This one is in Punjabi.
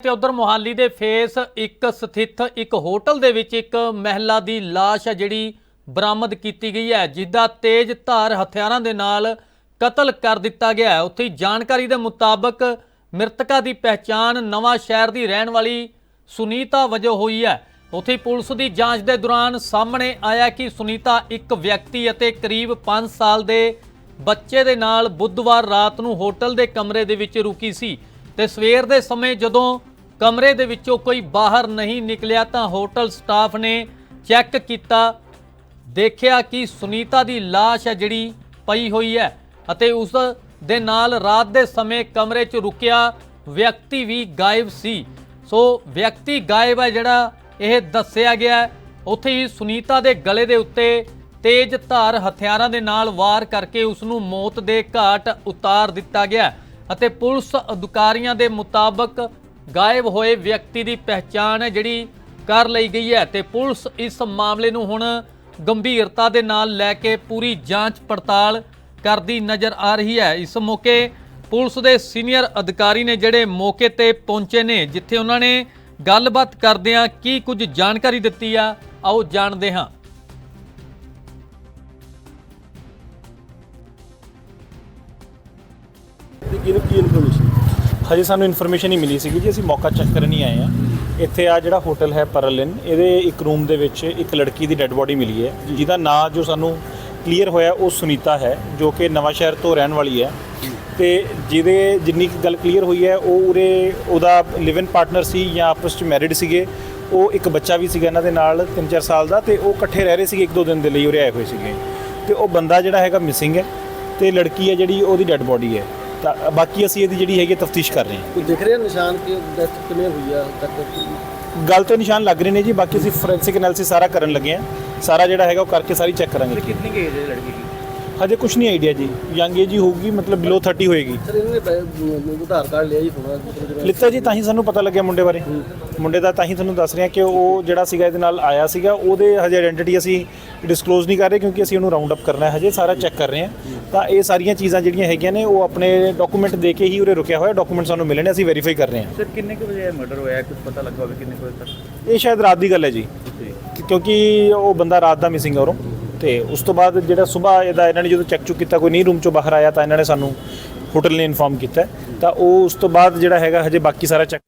ਤੇ ਉਧਰ ਮੁਹਾਲੀ ਦੇ ਫੇਸ ਇੱਕ ਸਥਿਤ ਇੱਕ ਹੋਟਲ ਦੇ ਵਿੱਚ ਇੱਕ ਮਹਿਲਾ ਦੀ ਲਾਸ਼ ਹੈ ਜਿਹੜੀ ਬਰਾਮਦ ਕੀਤੀ ਗਈ ਹੈ, ਜਿਸਦਾ ਤੇਜ਼ ਧਾਰ ਹਥਿਆਰਾਂ ਦੇ ਨਾਲ ਕਤਲ ਕਰ ਦਿੱਤਾ ਗਿਆ ਹੈ। ਉੱਥੇ ਜਾਣਕਾਰੀ ਦੇ ਮੁਤਾਬਕ ਮ੍ਰਿਤਕਾ ਦੀ ਪਹਿਚਾਣ ਨਵਾਂ ਸ਼ਹਿਰ ਦੀ ਰਹਿਣ ਵਾਲੀ ਸੁਨੀਤਾ ਵਜੋਂ ਹੋਈ ਹੈ। ਉੱਥੇ ਪੁਲਿਸ ਦੀ ਜਾਂਚ ਦੇ ਦੌਰਾਨ ਸਾਹਮਣੇ ਆਇਆ ਕਿ ਸੁਨੀਤਾ ਇੱਕ ਵਿਅਕਤੀ ਅਤੇ ਕਰੀਬ 5 ਸਾਲ ਦੇ ਬੱਚੇ ਦੇ ਨਾਲ ਬੁੱਧਵਾਰ ਰਾਤ ਨੂੰ ਹੋਟਲ ਦੇ ਕਮਰੇ ਦੇ ਵਿੱਚ ਰੁਕੀ ਸੀ ਤੇ ਸਵੇਰ ਦੇ ਸਮੇਂ ਜਦੋਂ ਕਮਰੇ ਦੇ ਵਿੱਚੋਂ ਕੋਈ ਬਾਹਰ ਨਹੀਂ ਨਿਕਲਿਆ ਤਾਂ ਹੋਟਲ ਸਟਾਫ ਨੇ ਚੈੱਕ ਕੀਤਾ। ਦੇਖਿਆ ਕਿ ਸੁਨੀਤਾ ਦੀ ਲਾਸ਼ ਹੈ ਜਿਹੜੀ ਪਈ ਹੋਈ ਹੈ ਅਤੇ ਉਸ ਦੇ ਨਾਲ ਰਾਤ ਦੇ ਸਮੇਂ ਕਮਰੇ 'ਚ ਰੁਕਿਆ ਵਿਅਕਤੀ ਵੀ ਗਾਇਬ ਸੀ। ਸੋ ਵਿਅਕਤੀ ਗਾਇਬ ਹੈ ਜਿਹੜਾ ਇਹ ਦੱਸਿਆ ਗਿਆ ਉੱਥੇ ਹੀ ਸੁਨੀਤਾ ਦੇ ਗਲੇ ਦੇ ਉੱਤੇ ਤੇਜ਼ ਧਾਰ ਹਥਿਆਰਾਂ ਦੇ ਨਾਲ ਵਾਰ ਕਰਕੇ ਉਸ ਨੂੰ ਮੌਤ ਦੇ ਘਾਟ ਉਤਾਰ ਦਿੱਤਾ ਗਿਆ ਅਤੇ ਪੁਲਿਸ ਅਧਿਕਾਰੀਆਂ ਦੇ ਮੁਤਾਬਕ ਗਾਇਬ ਹੋਏ ਵਿਅਕਤੀ ਦੀ ਪਹਿਚਾਣ ਹੈ ਜਿਹੜੀ ਕਰ ਲਈ ਗਈ ਹੈ ਤੇ ਪੁਲਿਸ ਇਸ ਮਾਮਲੇ ਨੂੰ ਹੁਣ ਗੰਭੀਰਤਾ ਦੇ ਨਾਲ ਲੈ ਕੇ ਪੂਰੀ ਜਾਂਚ ਪੜਤਾਲ ਕਰਦੀ ਨਜ਼ਰ ਆ ਰਹੀ ਹੈ। ਇਸ ਮੌਕੇ ਪੁਲਿਸ ਦੇ ਸੀਨੀਅਰ ਅਧਿਕਾਰੀ ਨੇ ਜਿਹੜੇ ਮੌਕੇ ਤੇ ਪਹੁੰਚੇ ਨੇ, ਜਿੱਥੇ ਉਹਨਾਂ ਨੇ ਗੱਲਬਾਤ ਕਰਦਿਆਂ ਕੀ ਕੁਝ ਜਾਣਕਾਰੀ ਦਿੱਤੀ ਆ, ਆਓ ਜਾਣਦੇ ਹਾਂ। ਕਿਹਨੂੰ ਕੀ ਇਨਫੋਰਮੇਸ਼ਨ ਹਜੇ ਸਾਨੂੰ ਇਨਫੋਰਮੇਸ਼ਨ ਹੀ ਮਿਲੀ ਸੀਗੀ ਜੀ ਅਸੀਂ ਮੌਕਾ ਚੈੱਕ ਕਰਨ ਹੀ ਆਏ ਆ ਇੱਥੇ ਆ ਜਿਹੜਾ ਹੋਟਲ ਹੈ ਪਰਲਿਨ ਇਹਦੇ ਇੱਕ ਰੂਮ ਦੇ ਵਿੱਚ ਇੱਕ ਲੜਕੀ ਦੀ ਡੈੱਡ ਬੋਡੀ ਮਿਲੀ ਹੈ ਜਿਹਦਾ ਨਾਂ ਜੋ ਸਾਨੂੰ ਕਲੀਅਰ ਹੋਇਆ ਉਹ ਸੁਨੀਤਾ ਹੈ ਜੋ ਕਿ ਨਵਾਂ ਸ਼ਹਿਰ ਤੋਂ ਰਹਿਣ ਵਾਲੀ ਹੈ। ਤੇ ਜਿਹਦੇ ਜਿੰਨੀ ਕੁ ਗੱਲ ਕਲੀਅਰ ਹੋਈ ਹੈ ਉਹ ਉਰੇ ਉਹਦਾ ਲਿਵ ਇਨ ਪਾਰਟਨਰ ਸੀ ਜਾਂ ਆਪਸ ਵਿੱਚ ਮੈਰਿਡ ਸੀਗੇ। ਉਹ ਇੱਕ ਬੱਚਾ ਵੀ ਸੀਗਾ ਇਹਨਾਂ ਦੇ ਨਾਲ 3-4 ਸਾਲ ਦਾ ਤੇ ਉਹ ਇਕੱਠੇ ਰਹਿ ਰਹੇ ਸੀਗੇ ਇੱਕ ਦੋ ਦਿਨ ਦੇ ਲਈ ਉਰੇ ਆਏ ਹੋਏ ਸੀਗੇ। ਤੇ ਉਹ ਬੰਦਾ ਜਿਹੜਾ ਹੈਗਾ ਮਿਸਿੰਗ ਹੈ ਤੇ ਲੜਕੀ ਹੈ ਜਿਹੜੀ ਉਹਦੀ ਡੈੱਡ ਬੋਡੀ ਹੈ। ਤਾਂ ਬਾਕੀ ਅਸੀਂ ਇਹਦੀ ਜਿਹੜੀ ਹੈਗੀ ਤਫਤੀਸ਼ ਕਰ ਰਹੇ ਹਾਂ। ਕੋਈ ਦਿਖ ਰਿਹਾ ਨਿਸ਼ਾਨ ਕਿ ਡੈਥ ਕਿਵੇਂ ਹੋਈ ਆ ਤੱਕ? ਗੱਲ ਤੇ ਨਿਸ਼ਾਨ ਲੱਗ ਰਹੇ ਨੇ ਜੀ ਬਾਕੀ ਅਸੀਂ ਫੋਰੈਂਸਿਕ ਐਨਾਲਿਸਿਸ ਸਾਰਾ ਕਰਨ ਲੱਗੇ ਆ ਸਾਰਾ ਜਿਹੜਾ ਹੈਗਾ ਉਹ ਕਰਕੇ ਸਾਰੀ ਚੈੱਕ ਕਰਾਂਗੇ। ਕਿੰਨੀ ਏਜ ਹੈ ਲੜਕੀ ਦੀ? ਹਜੇ ਕੁਝ ਨਹੀਂ ਆਈਡੀਆ ਜੀ। ਯੰਗ ਏਜ ਹੀ ਹੋਊਗੀ ਮਤਲਬ ਬਿਲੋ 30 ਹੋਏਗੀ। ਸਰ ਇਹਨੇ ਆਧਾਰ ਕਾਰਡ ਲਿਆ ਹੀ ਹੋਣਾ। ਲਿੱਤਾ ਜੀ ਤਾਂ ਹੀ ਸਾਨੂੰ ਪਤਾ ਲੱਗਿਆ ਮੁੰਡੇ ਬਾਰੇ। ਮੁੰਡੇ ਦਾ ਤਾਂ ਹੀ ਤੁਹਾਨੂੰ ਦੱਸ ਰਿਹਾ ਕਿ ਉਹ ਜਿਹੜਾ ਸੀਗਾ ਇਹਦੇ ਨਾਲ ਆਇਆ ਸੀਗਾ। ਉਹਦੇ ਹਜੇ ਆਇਡੈਂਟੀਟੀ ਅਸੀਂ ਡਿਸਕਲੋਜ਼ ਨਹੀਂ ਕਰ ਰਹੇ ਕਿਉਂਕਿ ਅਸੀਂ ਉਹਨੂੰ ਰਾਉਂਡ ਅਪ ਕਰਨਾ ਹੈ ਹਜੇ ਸਾਰਾ ਚੈੱਕ ਕਰ ਰਹੇ ਹਾਂ। ਤਾਂ ਇਹ ਸਾਰੀਆਂ ਚੀਜ਼ਾਂ ਜਿਹੜੀਆਂ ਹੈਗੀਆਂ ਨੇ ਉਹ ਆਪਣੇ ਡਾਕੂਮੈਂਟ ਦੇ ਕੇ ਹੀ ਉਰੇ ਰੁਕਿਆ ਹੋਇਆ ਡਾਕੂਮੈਂਟ ਸਾਨੂੰ ਮਿਲਣੇ ਅਸੀਂ ਵੈਰੀਫਾਈ ਕਰ ਰਹੇ ਹਾਂ। ਸਰ ਕਿੰਨੇ ਕੁ ਵਜੇ ਮਰਡਰ ਹੋਇਆ? ਕੁਝ ਪਤਾ ਲੱਗਾ ਹੋਵੇ ਕਿੰਨੇ ਕੁ ਵਜੇ ਤੱਕ? ਇਹ ਸ਼ਾਇਦ ਰਾਤ ਦੀ ਗੱਲ ਹੈ ਜੀ। ਕਿਉਂਕਿ ਉਹ ਬੰਦਾ ਰਾਤ ਦਾ ਮਿਸਿੰਗ ਹੈ ਉਰੋਂ। ਤੇ ਉਸ ਤੋਂ ਬਾਅਦ ਜਿਹੜਾ ਸਵੇਰ ਇਹਦਾ ਇਹਨਾਂ ਨੇ ਜਦੋਂ ਚੈੱਕ ਚੁੱਕ ਕੀਤਾ ਕੋਈ ਨਹੀਂ ਰੂਮ ਚੋਂ ਬਾਹਰ ਆਇਆ ਤਾਂ ਇਹਨਾਂ ਨੇ ਸਾਨੂੰ ਹੋਟਲ ਨੇ ਇਨਫਾਰਮ ਕੀਤਾ ਤਾਂ ਉਹ ਉਸ ਤੋਂ ਬਾਅਦ ਜਿਹੜਾ ਹੈਗਾ ਹਜੇ ਬਾਕੀ ਸਾਰਾ ਚੈੱਕ